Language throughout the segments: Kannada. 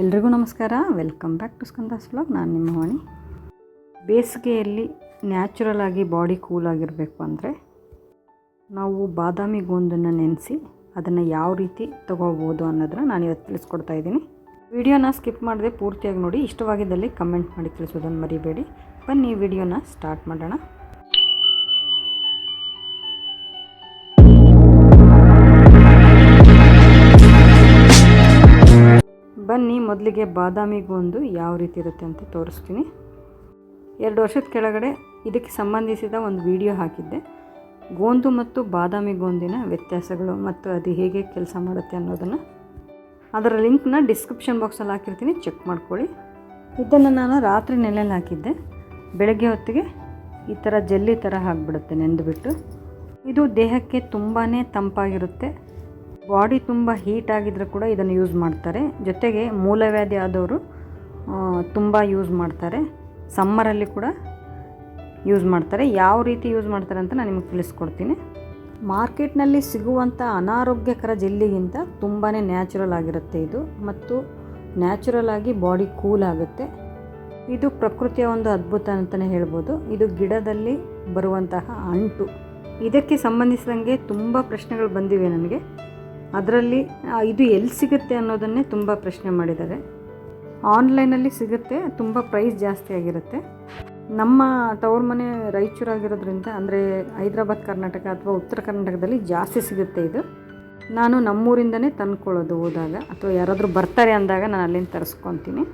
ಎಲ್ರಿಗೂ ನಮಸ್ಕಾರ. Welcome back to Skanda's vlog ನಾನು ನಿಮ್ಮ ವಾಣಿ. ಬೇಸಿಗೆಯಲ್ಲಿ ನ್ಯಾಚುರಲ್ ಆಗಿ ಬಾಡಿ ಕೂಲ್ ಆಗಿರಬೇಕು ಅಂದರೆ ನಾವು ಬಾದಾಮಿ ಗೋಂದನ್ನು ನೆನೆಸಿ ಅದನ್ನು ಯಾವ ರೀತಿ ತೊಗೋಬೋದು ಅನ್ನೋದನ್ನ ನಾನು ಇವತ್ತು ತಿಳಿಸ್ಕೊಡ್ತಾ ಇದ್ದೀನಿ. ವಿಡಿಯೋನ ಸ್ಕಿಪ್ ಮಾಡದೆ ಪೂರ್ತಿಯಾಗಿ ನೋಡಿ. ಇಷ್ಟವಾಗಿದ್ದಲ್ಲಿ ಕಮೆಂಟ್ ಮಾಡಿ ತಿಳಿಸೋದನ್ನು ಮರಿಬೇಡಿ. ಬನ್ನಿ ವಿಡಿಯೋನ ಸ್ಟಾರ್ಟ್ ಮಾಡೋಣ. ಮೊದಲಿಗೆ ಬಾದಾಮಿ ಗೋಂದು ಯಾವ ರೀತಿ ಇರುತ್ತೆ ಅಂತ ತೋರಿಸ್ತೀನಿ. ಎರಡು ವರ್ಷದ ಕೆಳಗಡೆ ಇದಕ್ಕೆ ಸಂಬಂಧಿಸಿದ ಒಂದು ವಿಡಿಯೋ ಹಾಕಿದ್ದೆ. ಗೋಂದು ಮತ್ತು ಬಾದಾಮಿ ಗೋಂದಿನ ವ್ಯತ್ಯಾಸಗಳು ಮತ್ತು ಅದು ಹೇಗೆ ಕೆಲಸ ಮಾಡುತ್ತೆ ಅನ್ನೋದನ್ನು ಅದರ ಲಿಂಕ್ನ ಡಿಸ್ಕ್ರಿಪ್ಷನ್ ಬಾಕ್ಸಲ್ಲಿ ಹಾಕಿರ್ತೀನಿ. ಚೆಕ್ ಮಾಡ್ಕೊಳ್ಳಿ. ಇದನ್ನು ನಾನು ರಾತ್ರಿ ನೆಲೆಯಲ್ಲಿ ಹಾಕಿದ್ದೆ. ಬೆಳಗ್ಗೆ ಹೊತ್ತಿಗೆ ಈ ಥರ ಜಲ್ಲಿ ಥರ ಆಗಿಬಿಡುತ್ತೆ, ನೆಂದುಬಿಟ್ಟು. ಇದು ದೇಹಕ್ಕೆ ತುಂಬಾ ತಂಪಾಗಿರುತ್ತೆ. ಬಾಡಿ ತುಂಬ ಹೀಟ್ ಆಗಿದ್ರೂ ಕೂಡ ಇದನ್ನು ಯೂಸ್ ಮಾಡ್ತಾರೆ. ಜೊತೆಗೆ ಮೂಲವ್ಯಾಧಿ ಆದವರು ತುಂಬ ಯೂಸ್ ಮಾಡ್ತಾರೆ. ಸಮ್ಮರಲ್ಲಿ ಕೂಡ ಯೂಸ್ ಮಾಡ್ತಾರೆ. ಯಾವ ರೀತಿ ಯೂಸ್ ಮಾಡ್ತಾರೆ ಅಂತ ನಾನು ನಿಮಗೆ ತಿಳಿಸ್ಕೊಡ್ತೀನಿ. ಮಾರ್ಕೆಟ್ನಲ್ಲಿ ಸಿಗುವಂಥ ಅನಾರೋಗ್ಯಕರ ಜೆಲ್ಲಿಗಿಂತ ತುಂಬಾ ನ್ಯಾಚುರಲ್ ಆಗಿರುತ್ತೆ ಇದು. ಮತ್ತು ನ್ಯಾಚುರಲ್ ಆಗಿ ಬಾಡಿ ಕೂಲ್ ಆಗುತ್ತೆ. ಇದು ಪ್ರಕೃತಿಯ ಒಂದು ಅದ್ಭುತ ಅಂತಲೇ ಹೇಳ್ಬೋದು. ಇದು ಗಿಡದಲ್ಲಿ ಬರುವಂತಹ ಅಂಟು. ಇದಕ್ಕೆ ಸಂಬಂಧಿಸಿದಂಗೆ ತುಂಬ ಪ್ರಶ್ನೆಗಳು ಬಂದಿವೆ ನನಗೆ. ಅದರಲ್ಲಿ ಇದು ಎಲ್ಲಿ ಸಿಗುತ್ತೆ ಅನ್ನೋದನ್ನೇ ತುಂಬ ಪ್ರಶ್ನೆ ಮಾಡಿದ್ದಾರೆ. ಆನ್ಲೈನಲ್ಲಿ ಸಿಗುತ್ತೆ, ತುಂಬ ಪ್ರೈಸ್ ಜಾಸ್ತಿ ಆಗಿರುತ್ತೆ. ನಮ್ಮ ತವ್ರ ಮನೆ ರಾಯಚೂರಾಗಿರೋದ್ರಿಂದ, ಅಂದರೆ ಹೈದರಾಬಾದ್ ಕರ್ನಾಟಕ ಅಥವಾ ಉತ್ತರ ಕರ್ನಾಟಕದಲ್ಲಿ ಜಾಸ್ತಿ ಸಿಗುತ್ತೆ ಇದು. ನಾನು ನಮ್ಮೂರಿಂದನೇ ತಂದ್ಕೊಳ್ಳೋದು ಹೋದಾಗ, ಅಥವಾ ಯಾರಾದರೂ ಬರ್ತಾರೆ ಅಂದಾಗ ನಾನು ಅಲ್ಲಿಂದ ತರಿಸ್ಕೊತೀನಿ.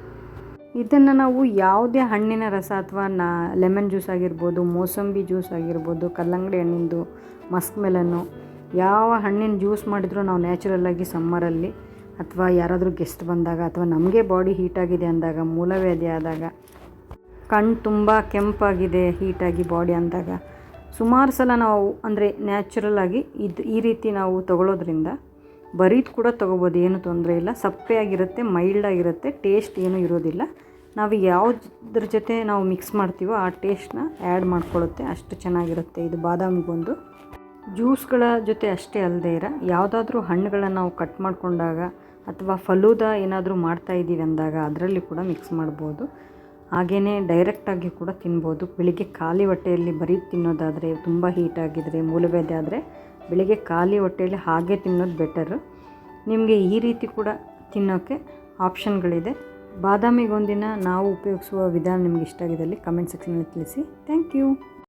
ಇದನ್ನು ನಾವು ಯಾವುದೇ ಹಣ್ಣಿನ ರಸ ಅಥವಾ ನಾ, ಲೆಮನ್ ಜ್ಯೂಸ್ ಆಗಿರ್ಬೋದು, ಮೋಸಂಬಿ ಜ್ಯೂಸ್ ಆಗಿರ್ಬೋದು, ಕಲ್ಲಂಗಡಿ ಹಣ್ಣಿಂದು, ಮಸ್ಕ್ ಮೆಲನ್ನು ಯಾವ ಹಣ್ಣಿನ ಜ್ಯೂಸ್ ಮಾಡಿದರೂ ನಾವು ನ್ಯಾಚುರಲ್ಲಾಗಿ ಸಮ್ಮರಲ್ಲಿ ಅಥವಾ ಯಾರಾದರೂ ಗೆಸ್ಟ್ ಬಂದಾಗ ಅಥವಾ ನಮಗೆ ಬಾಡಿ ಹೀಟಾಗಿದೆ ಅಂದಾಗ, ಮೂಲವ್ಯಾಧಿ ಆದಾಗ ಕಣ್ಣು ತುಂಬ ಕೆಂಪಾಗಿದೆ ಹೀಟಾಗಿ ಬಾಡಿ ಅಂದಾಗ, ಸುಮಾರು ಸಲ ನಾವು ಅಂದರೆ ನ್ಯಾಚುರಲ್ ಆಗಿ ಇದು ಈ ರೀತಿ ನಾವು ತಗೊಳ್ಳೋದ್ರಿಂದ ಬರೀದು ಕೂಡ ತೊಗೋಬೋದು, ಏನು ತೊಂದರೆ ಇಲ್ಲ. ಸಪ್ಪೆಯಾಗಿರುತ್ತೆ ಮೈಲ್ಡಾಗಿರುತ್ತೆ ಟೇಸ್ಟ್ ಏನೂ ಇರೋದಿಲ್ಲ. ನಾವು ಯಾವುದ್ರ ಜೊತೆ ನಾವು ಮಿಕ್ಸ್ ಮಾಡ್ತೀವೋ ಆ ಟೇಸ್ಟ್ನ ಆ್ಯಡ್ ಮಾಡ್ಕೊಳ್ಳುತ್ತೆ, ಅಷ್ಟು ಚೆನ್ನಾಗಿರುತ್ತೆ. ಇದು ಬಾದಾಮಿಗೊಂದು. ಜ್ಯೂಸ್ಗಳ ಜೊತೆ ಅಷ್ಟೇ ಅಲ್ಲದೆ ಇರ, ಯಾವುದಾದ್ರೂ ಹಣ್ಣುಗಳನ್ನು ನಾವು ಕಟ್ ಮಾಡಿಕೊಂಡಾಗ ಅಥವಾ ಫಲೂದ ಏನಾದರೂ ಮಾಡ್ತಾ ಇದ್ದೀವಿ ಅಂದಾಗ ಅದರಲ್ಲಿ ಕೂಡ ಮಿಕ್ಸ್ ಮಾಡ್ಬೋದು. ಹಾಗೆಯೇ ಡೈರೆಕ್ಟಾಗಿ ಕೂಡ ತಿನ್ಬೋದು. ಬೆಳಿಗ್ಗೆ ಖಾಲಿ ಹೊಟ್ಟೆಯಲ್ಲಿ ಬರೀ ತಿನ್ನೋದಾದರೆ ತುಂಬ ಹೀಟ್ ಆಗಿದ್ರೆ ಮೂಲವ್ಯಾಧಿ ಆದರೆ ಬೆಳಿಗ್ಗೆ ಖಾಲಿ ಹೊಟ್ಟೆಯಲ್ಲಿ ಹಾಗೆ ತಿನ್ನೋದು ಬೆಟರು ನಿಮಗೆ ಈ ರೀತಿ ಕೂಡ ತಿನ್ನೋಕ್ಕೆ ಆಪ್ಷನ್ಗಳಿದೆ ಬಾದಾಮಿಗೊಂದಿನ ನಾವು ಉಪಯೋಗಿಸುವ ವಿಧಾನ ನಿಮಗೆ ಇಷ್ಟ ಆಗಿದ್ದಲ್ಲಿ ಕಮೆಂಟ್ ಸೆಕ್ಷನಲ್ಲಿ ತಿಳಿಸಿ. Thank you